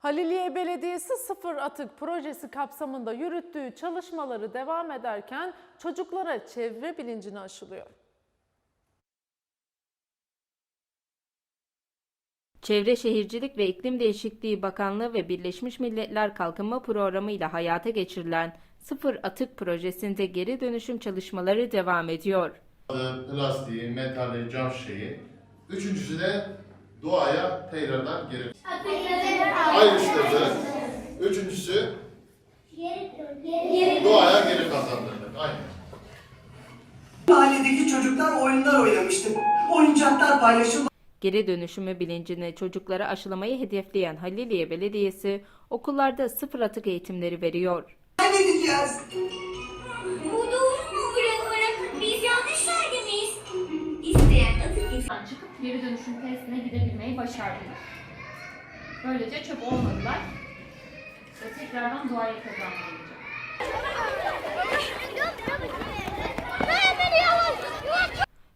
Haliliye Belediyesi Sıfır Atık projesi kapsamında yürüttüğü çalışmaları devam ederken çocuklara çevre bilincini aşılıyor. Çevre Şehircilik ve İklim Değişikliği Bakanlığı ve Birleşmiş Milletler Kalkınma Programı ile hayata geçirilen Sıfır Atık projesinde geri dönüşüm çalışmaları devam ediyor. plastiği, metali, cam şişeyi. Üçüncüsü de doğaya tekrardan geri ayrıştırdı. Üçüncüsü doğaya geri kazandırdı. Aynen. Mahalledeki çocuklar oyunlar oynamıştı. Oyuncaklar paylaşıldı. Geri dönüşümü bilincini çocuklara aşılamayı hedefleyen Haliliye Belediyesi okullarda sıfır atık eğitimleri veriyor. Kaybedeceğiz. Umudumu bırakarak biz yanlış yerde miyiz? İsteyen atık Buradan çıkıp geri dönüşüm testine gidebilmeyi başardılar. Böylece çöp olmadılar ve tekrardan doğaya kazandırılacak.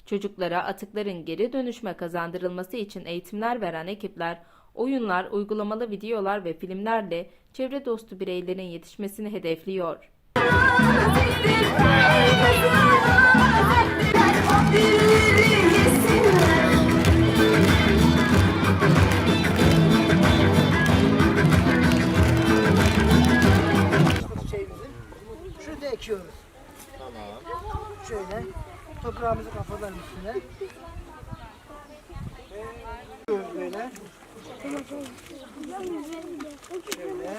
Çocuklara atıkların geri dönüşme kazandırılması için eğitimler veren ekipler, oyunlar, uygulamalı videolar ve filmlerle çevre dostu bireylerin yetişmesini hedefliyor. Şurada ekiyoruz. Tamam. Şöyle toprağımızı kafaların üstüne. Ekiyoruz böyle. Şöyle.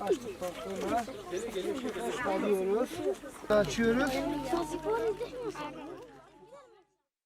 Açtıktan sonra alıyoruz. Açıyoruz.